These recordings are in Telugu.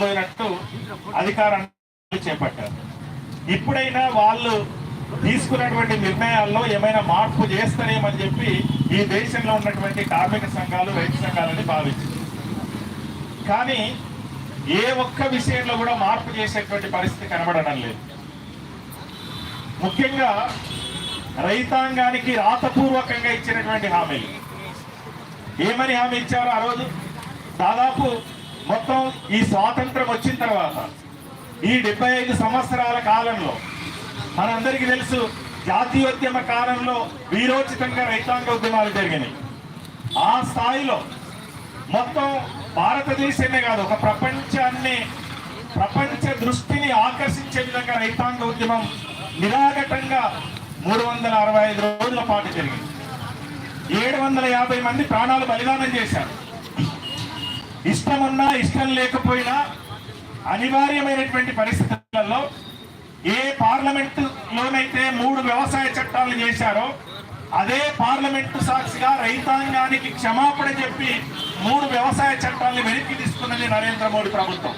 పోయినట్టు అధికారాన్ని చేపట్టారు. ఇప్పుడైనా వాళ్ళు తీసుకున్నటువంటి నిర్ణయాల్లో ఏమైనా మార్పు చేస్తారేమని చెప్పి ఈ దేశంలో ఉన్నటువంటి కార్మిక సంఘాలు రైతు సంఘాలని భావించారు కానీ ఏ ఒక్క విషయంలో కూడా మార్పు చేసేటువంటి పరిస్థితి కనబడడం లేదు. ముఖ్యంగా రైతాంగానికి రాతపూర్వకంగా ఇచ్చినటువంటి హామీలు. ఏమని హామీ ఇచ్చారు ఆ రోజు? దాదాపు మొత్తం ఈ స్వాతంత్రం వచ్చిన తర్వాత ఈ డెబ్బై ఐదు సంవత్సరాల కాలంలో మనందరికీ తెలుసు జాతీయోద్యమ కాలంలో వీరోచితంగా రైతాంగ ఉద్యమాలు జరిగినాయి. ఆ స్థాయిలో మొత్తం భారతదేశమే కాదు ఒక ప్రపంచాన్ని ప్రపంచ దృష్టిని ఆకర్షించే విధంగా రైతాంగ ఉద్యమం నిరాఘటంగా మూడు వందల అరవై ఐదు రోజుల పాటు జరిగింది. ఏడు వందల యాభై మంది ప్రాణాలు బలిదానం చేశారు. ఇష్టమున్నా ఇష్టం లేకపోయినా అనివార్యమైనటువంటి పరిస్థితులలో ఏ పార్లమెంటు లోనైతే మూడు వ్యవసాయ చట్టాలు చేశారో అదే పార్లమెంటు సాక్షిగా రైతాంగానికి క్షమాపణ చెప్పి మూడు వ్యవసాయ చట్టాలను వెనక్కి తీసుకున్నది నరేంద్ర మోడీ ప్రభుత్వం.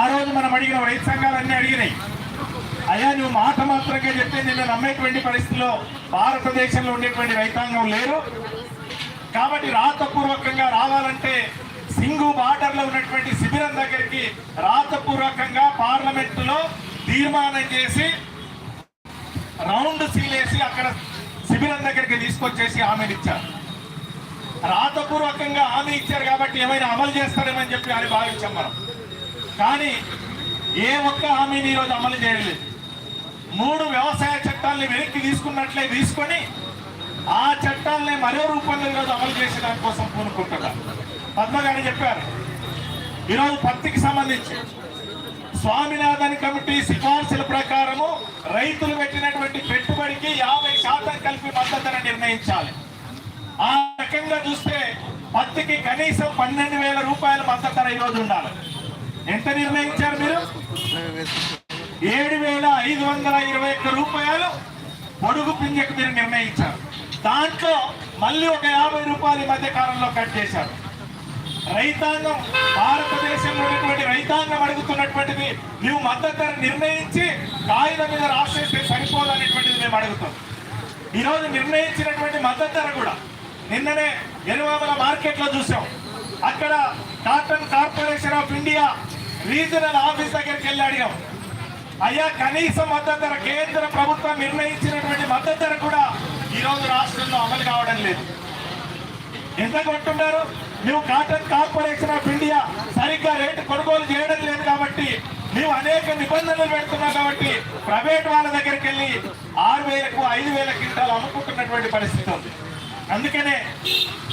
ఆ రోజు మనం అడిగిన రైతు సంఘాలన్నీ అడిగినాయి. అయ్యా నువ్వు మాట మాత్రంగా చెప్తే నిన్ను నమ్మేటువంటి పరిస్థితిలో భారతదేశంలో ఉండేటువంటి రైతాంగం లేరు. కాబట్టి రాతపూర్వకంగా రావాలంటే సింగు బార్డర్లో ఉన్నటువంటి శిబిరం దగ్గరికి రాతపూర్వకంగా పార్లమెంట్లో తీర్మానం చేసి రౌండ్ సీలేసి అక్కడ శిబిరం దగ్గరికి తీసుకొచ్చేసి హామీలు ఇచ్చారు. రాతపూర్వకంగా హామీ ఇచ్చారు కాబట్టి ఏమైనా అమలు చేస్తారేమని చెప్పి అని భావించాం మనం. కానీ ఏ ఒక్క హామీని ఈరోజు అమలు చేయలేదు. మూడు వ్యవసాయ చట్టాలని వెనక్కి తీసుకున్నట్లే తీసుకొని ఆ చట్టాలని మరో రూపంలో ఈరోజు అమలు చేసే దానికోసం పూనుకుంటున్నారు. పద్మగారు చెప్పారు. ఈరోజు పత్తికి సంబంధించి స్వామినాథన్ కమిటీ సిఫార్సుల ప్రకారము రైతులు పెట్టినటువంటి పెట్టుబడికి యాభై శాతం కలిపి మద్దతును నిర్ణయించాలి. ఆ రకంగా చూస్తే పత్తికి కనీసం పన్నెండు వేల రూపాయల మద్దతు ఈరోజు ఉండాలి. ఎంత నిర్ణయించారు మీరు? ఏడు వేల ఐదు వందల ఇరవై ఒక్క రూపాయలు పొడుగు పింజకు మీరు నిర్ణయించారు. దాంట్లో మళ్ళీ ఒక యాభై రూపాయలు ఈ మధ్య కాలంలో కట్ చేశారు. రైతాంగం భారతదేశంలో ఉన్నటువంటి రైతాంగం అడుగుతున్నటువంటిది నీవు మద్దతు ధర నిర్ణయించి కాగితం మీద రాసేస్తే సరిపోదనేటువంటిది మేము అడుగుతాం. ఈరోజు నిర్ణయించినటువంటి మద్దతు ధర కూడా నిన్ననే ఎనుమామల మార్కెట్లో చూసాం. అక్కడ cotton corporation of India regional office దగ్గరికి వెళ్ళి అడిగాం. అయ్యా కనీస మద్దతు ధర కేంద్ర ప్రభుత్వం నిర్ణయించినటువంటి మద్దతు ధర కూడా ఈరోజు రాష్ట్రంలో అమలు కావడం లేదు. ఎంత కొంటున్నారు మేము కాటన్ కార్పొరేషన్ ఆఫ్ ఇండియా సరిగ్గా రేటు కొనుగోలు చేయడం లేదు కాబట్టి మేము అనేక నిబంధనలు పెడుతున్నావు కాబట్టి ప్రైవేట్ వాళ్ళ దగ్గరికి వెళ్ళి ఆరు వేలకు ఐదు వేల క్వింటాలు అమ్ముకుంటున్నటువంటి పరిస్థితి ఉంది. అందుకనే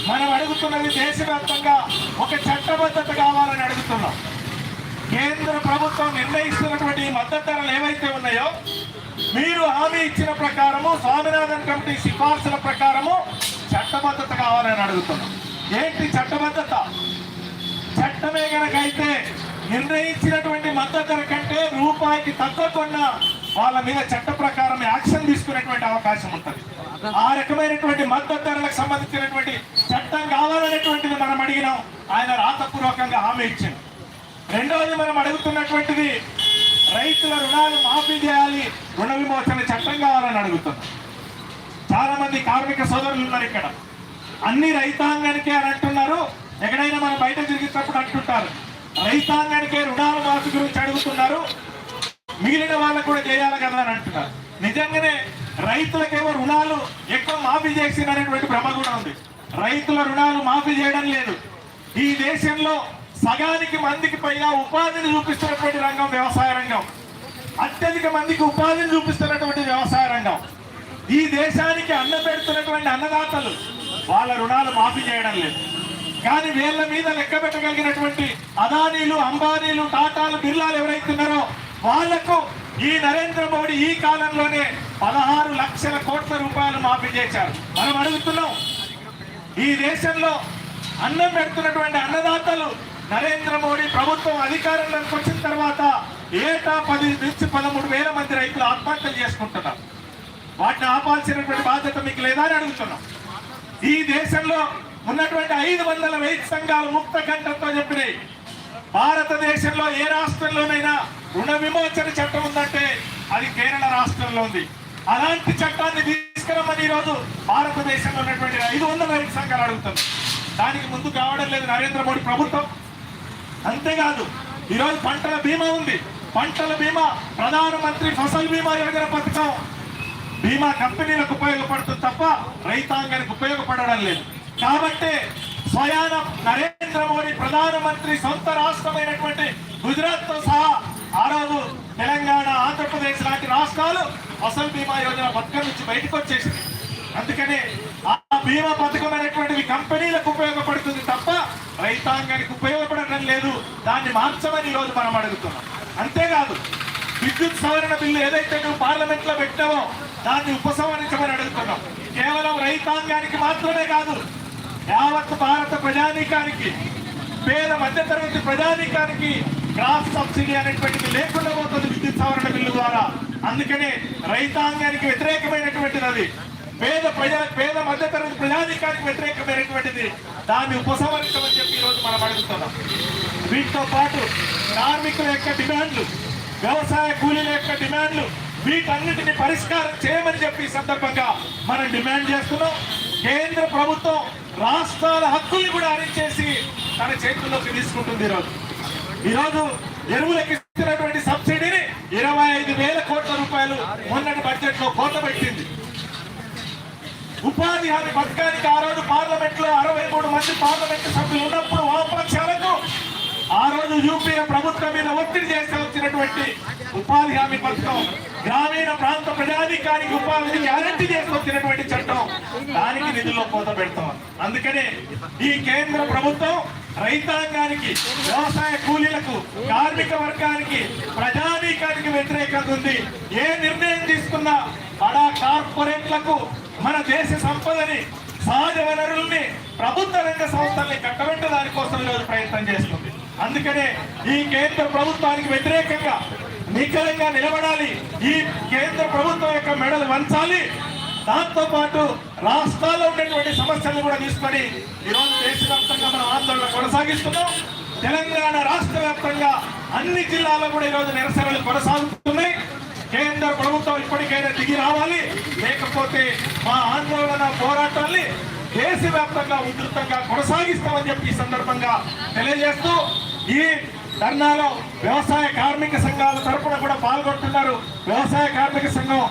మనం అడుగుతున్నది దేశవ్యాప్తంగా ఒక చట్టబద్ధత కావాలని అడుగుతున్నాం. కేంద్ర ప్రభుత్వం నిర్ణయిస్తున్నటువంటి మద్దతు ధరలు ఏవైతే ఉన్నాయో మీరు హామీ ఇచ్చిన ప్రకారము స్వామినాథన్ కమిటీ సిఫార్సుల ప్రకారము చట్టబద్ధత కావాలని అడుగుతున్నాం. ఏంటి చట్టబద్ధత? చట్టమే గనక అయితే నిర్ణయించినటువంటి మద్దతు కంటే రూపాయికి తక్కువ కొన్న వాళ్ళ మీద చట్ట ప్రకారం యాక్షన్ తీసుకునేటువంటి అవకాశం ఉంటుంది. ఆ రకమైనటువంటి మద్దతు ధరలకు సంబంధించినటువంటి చట్టం కావాలనేటువంటిది మనం అడిగినాం. ఆయన రాతపూర్వకంగా హామీ ఇచ్చింది. రెండవది మనం అడుగుతున్నటువంటిది రైతుల రుణాలు మాఫీ చేయాలి రుణ విమోచన చట్టం కావాలని అడుగుతున్నాం. చాలా మంది కార్మిక సోదరులు ఉన్నారు ఇక్కడ. అన్ని రైతాంగానికే అని అంటున్నారు. ఎక్కడైనా మనం బయట తిరిగేటప్పుడు అంటుంటారు. రైతాంగానికే రుణాల మాఫీ గురించి అడుగుతున్నారు. మిగిలిన వాళ్ళకు కూడా చేయాలి కదా అని అంటున్నారు. నిజంగానే రైతులకేమో రుణాలు ఎక్కువ మాఫీ చేసిందనేటువంటి భ్రమ కూడా ఉంది. రైతుల రుణాలు మాఫీ చేయడం లేదు. ఈ దేశంలో సగానికి మందికి పైగా ఉపాధిని చూపిస్తున్నటువంటి రంగం వ్యవసాయ రంగం. అత్యధిక మందికి ఉపాధిని చూపిస్తున్నటువంటి వ్యవసాయ రంగం. ఈ దేశానికి అన్న పెడుతున్నటువంటి అన్నదాతలు వాళ్ళ రుణాలు మాఫీ చేయడం లేదు. కానీ వీళ్ళ మీద లెక్క పెట్టగలిగినటువంటి అదానీలు అంబానీలు టాటాలు బిర్లాలు ఎవరైతున్నారో వాళ్ళకు ఈ నరేంద్ర మోడీ ఈ కాలంలోనే పదహారు లక్షల కోట్ల రూపాయలు మాఫీ చేశారు. మనం అడుగుతున్నాం ఈ దేశంలో అన్నం పెడుతున్నటువంటి అన్నదాతలు నరేంద్ర మోడీ ప్రభుత్వం అధికారంలోకి వచ్చిన తర్వాత ఏటా పది నుంచి పదమూడు వేల మంది రైతులు ఆత్మహత్యలు చేసుకుంటున్నారు. వాటిని ఆపాల్సినటువంటి బాధ్యత మీకు లేదా అని అడుగుతున్నాం. ఈ దేశంలో ఉన్నటువంటి ఐదు వందల రైతు సంఘాలు ముక్త కంఠంతో చెప్పినాయి. భారతదేశంలో ఏ రాష్ట్రంలోనైనా రుణ విమోచన చట్టం ఉందంటే అది కేరళ రాష్ట్రంలో ఉంది. అలాంటి చట్టాన్ని తీసుకురమ్మని ఈరోజు భారతదేశంలో ఉన్నటువంటి ఐదు వందల రైతు సంఘాలు అడుగుతుంది దానికి ముందు కావడం లేదు నరేంద్ర మోడీ ప్రభుత్వం. అంతేకాదు ఈరోజు పంటల బీమా ఉంది. పంటల బీమా ప్రధానమంత్రి ఫసల్ బీమా యోజన పథకం బీమా కంపెనీలకు ఉపయోగపడుతుంది తప్ప రైతాంగానికి ఉపయోగపడడం లేదు. కాబట్టి స్వయాన నరేంద్ర మోడీ ప్రధానమంత్రి సొంత రాష్ట్రమైనటువంటి గుజరాత్తో సహా ఆ రోజు తెలంగాణ ఆంధ్రప్రదేశ్ లాంటి రాష్ట్రాలు ఫసల్ బీమా యోజన పథకం నుంచి బయటకు వచ్చేసింది అందుకనే ఆ బీమా పథకం అనేటువంటిది కంపెనీలకు ఉపయోగపడుతుంది తప్ప రైతాంగానికి ఉపయోగపడటం లేదు. దాన్ని మార్చమని ఈ రోజు మనం అడుగుతున్నాం. అంతేకాదు విద్యుత్ సవరణ బిల్లు ఏదైతే నువ్వు పార్లమెంట్లో పెట్టావో దాన్ని ఉపసంహరించమని అడుగుతున్నాం. కేవలం రైతాంగానికి మాత్రమే కాదు యావత్ భారత ప్రజానీకానికి పేద మధ్యతరగతి ప్రజానీకానికి క్రాస్ సబ్సిడీ అనేటువంటిది లేకుండా పోతుంది విద్యుత్ సవరణ బిల్లు ద్వారా. అందుకనే రైతాంగానికి వ్యతిరేకమైనటువంటిది అది. పేద ప్రజా పేద మధ్యతరగతి ప్రజానీకానికి వ్యతిరేకమైనటువంటిది. దాన్ని ఉపసంహరించమని చెప్పి ఈరోజు మనం అడుగుతున్నాం. వీటితో పాటు కార్మికుల యొక్క డిమాండ్లు వ్యవసాయ కూలీల యొక్క డిమాండ్లు వీటన్నిటిని పరిష్కారం చేయమని చెప్పి సందర్భంగా మనం డిమాండ్ చేస్తున్నాం. కేంద్ర ప్రభుత్వం రాష్ట్రాల హక్కుల్ని కూడా అరించేసి తన చేతుల్లోకి తీసుకుంటుంది ఈరోజు. ఈరోజు ఎరువులకు ఇస్తున్నటువంటి సబ్సిడీని ఇరవై ఐదు వేల కోట్ల రూపాయలు మొన్నటి బడ్జెట్లో కోత పెట్టింది. ఉపాధి హామీ పథకానికి ఆ రోజు పార్లమెంట్లో అరవై మూడు మంది పార్లమెంట్ సభ్యులు ఉన్నప్పుడు వామపక్షాలకు ఆ రోజు యూపీఏ ప్రభుత్వం మీద ఒత్తిడి చేసి వచ్చినటువంటి ఉపాధి హామీ పథకం గ్రామీణ ప్రాంత ప్రజాధికారికి ఉపాధి గ్యారంటీ చేసుకొచ్చినటువంటి చట్టం దానికి నిధుల్లో కోత పెడతాం. అందుకనే ఈ కేంద్ర ప్రభుత్వం రైతాంగానికి వ్యవసాయ కూలీలకు కార్మిక వర్గానికి ప్రజానీకానికి వ్యతిరేకంగా ఉంది. ఏ నిర్ణయం తీసుకున్నా బడా కార్పొరేట్లకు మన దేశ సంపదని సహజ వనరుల్ని ప్రభుత్వ రంగ సంస్థల్ని కట్టబెట్ట దానికోసం ఈరోజు ప్రయత్నం చేస్తుంది. అందుకనే ఈ కేంద్ర ప్రభుత్వానికి వ్యతిరేకంగా నిఖరంగా నిలబడాలి. ఈ కేంద్ర ప్రభుత్వం యొక్క మెడలు వంచాలి. దాంతో పాటు రాష్ట్రాల్లో ఉన్నటువంటి సమస్యలను కూడా తీసుకొని ఈరోజు దేశవ్యాప్తంగా మనం ఆందోళన కొనసాగిస్తున్నాం. తెలంగాణ రాష్ట్ర వ్యాప్తంగా అన్ని జిల్లాల్లో కూడా ఈరోజు నిరసనలు కొనసాగుతున్నాయి. కేంద్ర ప్రభుత్వం ఇప్పటికైనా దిగి రావాలి. లేకపోతే మా ఆందోళన పోరాటాన్ని దేశవ్యాప్తంగా ఉధృతంగా కొనసాగిస్తామని చెప్పి ఈ సందర్భంగా తెలియజేస్తూ ఈ ధర్నాలో వ్యవసాయ కార్మిక సంఘాల తరపున కూడా పాల్గొంటున్నారు వ్యవసాయ కార్మిక సంఘం.